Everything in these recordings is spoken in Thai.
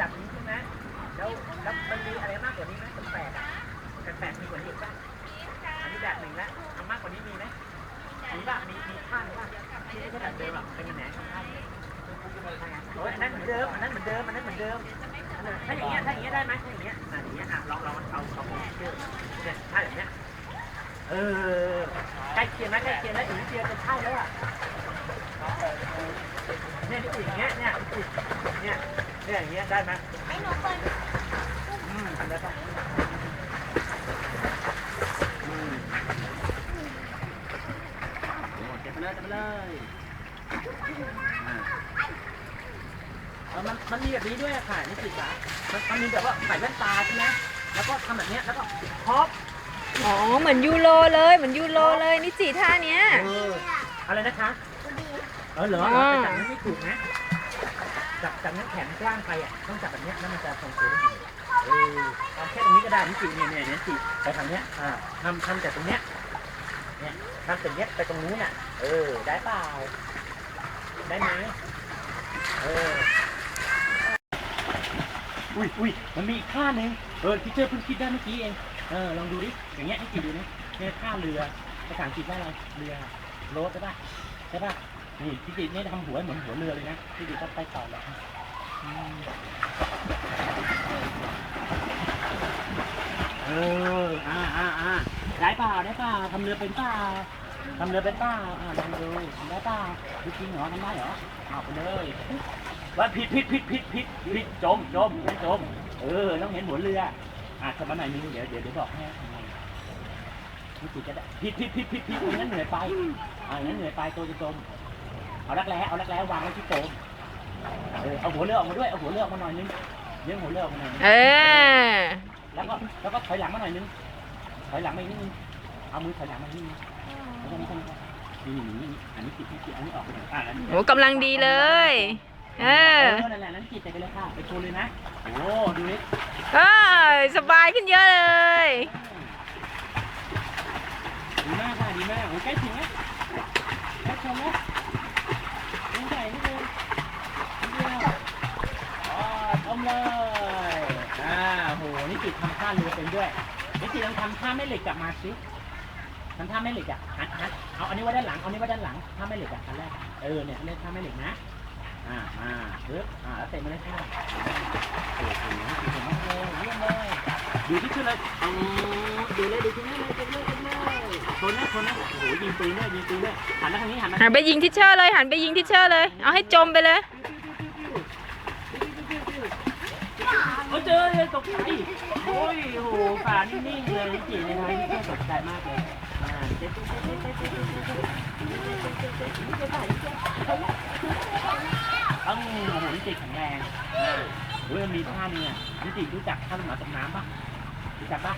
ว่านี้ไหมแปดแปดแปดมีกว่านี้อีกป่ะอันนี้แบบหนึ่งแล้วเอามากกว่านี้มีไหมมีป่ะมีมีข้างป่ะที่ไม่ใช่แบบเดิมหรอกเป็นแหนงข้างโอ้ยอันนั้นเหมือนเดิมอันนั้นเหมือนเดิมอันนั้นเหมือนเดิมถ้าอย่างเงี้ยถ้าอย่างเงี้ยได้ไหมถ้าอย่างเงี้ยอะอย่างเงี้ยอะลองลองเอาเอาเอาเชื่อเนี่ยถ้าอย่างเงี้ยเออใกล้เคียงนะใกล้เคียงแล้วอีกนิดเดียวจะใช่แล้วอะเนี่ยนี่อย่างเงี้ยเนี่ย เนี่ยเนี่ยอย่างเงี้ยได้ไหมไอ้หนูเปิดอืมทำได้ปะอืมโอ้เก็บไปเลยเก็บไปเลยอ่าเอามันมันมีแบบนี้ด้วยอะค่ะนี่สิจ๊ะมันมันมีแบบว่าใส่แว่นตาใช่ไหมแล้วก็ทำแบบเนี้ยแล้วก็ฮอปอ๋อเหมือนยูโรเลยเหมือนยูโรเลยนี่จีท่าเนี้ย เอออะไรนะคะดีเออเหรออ่าแต่จับนั้นไม่ถูกนะ จับจับนั้แขนกว้างไปอะต้องจับแบบเนี้ยแล้วมันจะทรงตัวได้ดีเออเอาแค่ตรงนี้ก็ได้นี่สิเนี่ยเนี่ยเนี่ยสิไปทางเนี้ยอ่าทำทำแต่ตรงเนี้ยเนี่ยทำแต่เนี้ยไปตรงนู้นอะ เออ ได้เปล่าได้ไหมเอออุ้ยอุ้ยมันมีอีกท่าหนึ่งเออที่เจอเพิ่งคิดได้เมื่อกี้เองเออลองดูดิอย่างเงี้ยให้กิดูนะเนี่ยท่าเรือภาษาอังกฤษว่าอะไรเรือโรดใช่ปะใช่ปะ นี่พี่ติเนี่ยทำหัวเหมือนหัวเรือเลยนะพี่ติต้องไปต่อแล้วเอออ่าอ่าอ่าได้เปล่าได้เปล่าทำเรือเป็นเปล่าทำเรือเป็นเปล่าอ่าลองดูทำได้เปล่าจริงเหรอทำได้เหรอเอาไปเลยว่าผิดผิดผิดผิดผิดผิดจมจมไม่จมเออต้องเห็นหัวเรืออะทำมาหน่อยนึงเดี๋ยวเดี๋ยวเดี๋ยวบอกให้ทำไงนี่ติจะได้ผิดผิดผิดผิดผิดอย่างนั้นเหนื่อยไปอ่างนั้นเหนื่อยไปตัวจะจม เอารักแร้เอารักแร้วางไว้ที่โต๊ะเออเอาหัวเรือออกมาด้วย เอาหัวเรือออกมาหน่อยนึงเลี้ยงหัวเรือออกมาหน่อยนึงเออ แล้วก็แล้วก็ถอยหลังมาหน่อยนึง ถอยหลังมาอีกนิดนึง เอามือถอยหลังมาอีกนิดนึงแล้วก็นี่ก็นี่นี่นี่อันนี้ติดที่ติดอันนี้ออกไปหน่อยอะอันนี้โหกำลังดีเลย เอเอออนั่นแหละนั้นติดไปเลยค่ะ ไปโชว์เลยนะ โอ้ดูนี่เออสบายขึ้นเยอะเลย ดีมากค่ะดีมากโอ้ยใกล้ถึงแล้วใกล้ชมแล้วยังใหญ่นิดนึงนิดเดียวอ๋อชม เลย อ่าโห นี่ติดทำท่าเรือเป็นด้วยนี่ติดลองทำท่าแม่เหล็กกลับมาสิทำท่าแม่เหล็กอะหันหันเอาอันนี้ไว้ด้านหลัง เอาอันนี้ไว้ด้านหลัง ท่าแม่เหล็กอะอันแรก เออ เนี่ยเล่นท่าแม่เหล็กนะ อ่ามาปึ๊บอ่า แล้วเตะมาเลยค่ะโอ้โหดีมากเลยเยี่ยมเลยดูที่ชื่อเลยอ๋อดูเลยดูที่นี่เลยดูเลยดูเลยชนนะชนนะโอ้โหยิงปืนเลยยิงปืนเลยหันมาทางนี้หันมา หันไปยิงทิชเชอร์เลย หันไปยิงทิชเชอร์เลย เอาให้จมไปเลย โอ้เจอเลยตกใจโอ้ยโหขานิ่งๆเลยจีในไทยนี่ก็ตกใจมากเลยอ่าเจ๊เจ๊เจ๊เจ๊เจ๊เจ๊เจ๊ต้องโอ้โหนิติแข็งแรงเฮ้ยมีท่านึงอะนิติรู้จักท่าหมาตกน้ำปะรู้จักปะ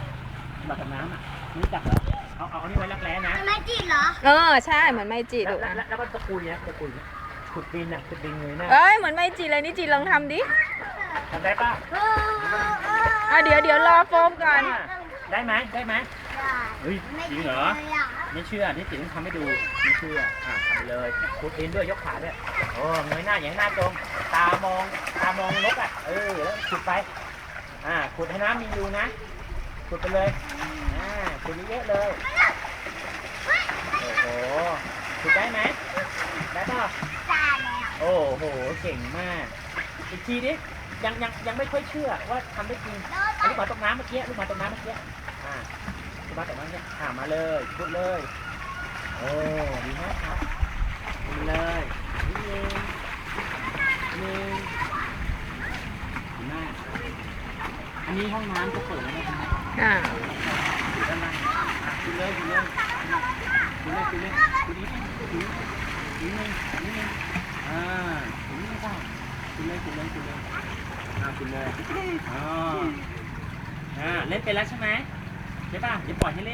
หมาตกน้ำอะรู้จักเหรอเอาเอาอันนี้ไว้รักแร้นะไม่จีเหรอเออใช่เหมือนไม่จิลูแล้วแล้วก็ตะกูลเนี้ยตะกูลขุดดินอะขุดดินเงยน้าเอ้ยเหมือนไม่จิเลยนี่จีลองทำดิ ทำได้ปะอะเดี๋ยวเดี๋ยวรอโฟมก่อนได้ไหมได้ไหมเฮ้ยจริงเหรอไม่เชื่อนี่ติ๋งทำให้ดูไม่เชื่ออะทำไปเลยขุดดินด้วยยกขาด้วยโอ้เงยหน้าอย่างหน้าตรงตามองตามองนกอะเออแล้วขุดไปอ่าขุดให้น้ำมีรูนะขุดไปเลยอ่าขุดเยอะๆเลยโอ้โหขุดได้ไหมได้ป่ะโอ้โหเก่งมากอีกทีดิ ยังยังยังไม่ค่อยเชื่อว่าทำได้จริงอันลูกหมาตกน้ำเมื่อกี้ลูกหมาตกน้ำเมื่อกี้อ่าลูกหมาตกน้ำเนี่ยอ่ามาเลยพูดเลยโอ้ดีมากครับมาเลยนี่เองนี่เองดีมากอันนี้ห้องน้ำจะเปิดแล้วนะครับอ่าอยู่ด้านล่างอะคุณเลยคุณเลยคุณเลยคุณเลยคุณนี้คุณนี้คุณนี้คุณนี้อ่าคุณนี้ค่ะคุณเลยคุณเลยคุณเลย อ่าคุณเลยอ่าอ่าเล่นไปแล้วใช่ไหมใช่ป่ะเดี๋ยวปล่อยให้เล่น